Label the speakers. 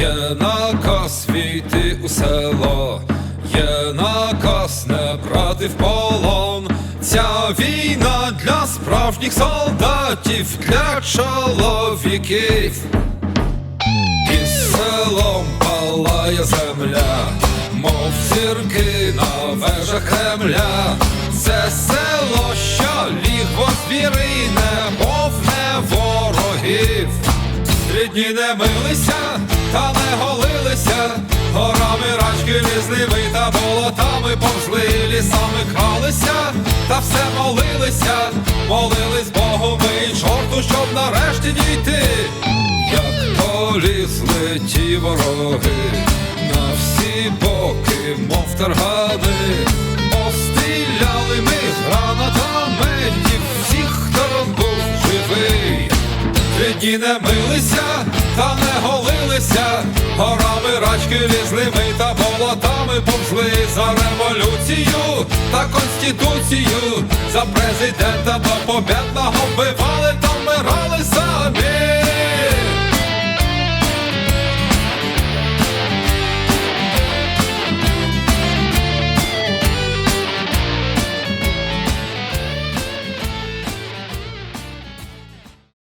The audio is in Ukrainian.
Speaker 1: Є наказ війти у село, є наказ не брати в полон. Ця війна для справжніх солдатів, для чоловіків. І селом палає земля, мов зірки на вежах Кремля. Це село, що лігво звірине, повне ворогів. Три дні не милися, та не голилися, горами рачки лізли та болотами повзли, лісами кралися, та все молилися, молились Богу ми й чорту, щоб нарешті дійти. Як полізли ті вороги на всі боки, мов таргани, постріляли ми гранатами, і всіх, хто був живий. Три дні не милися, та не голилися, горами рачки лізлими та болотами повзли за революцію та конституцію, за президента до побєдного вбивали та.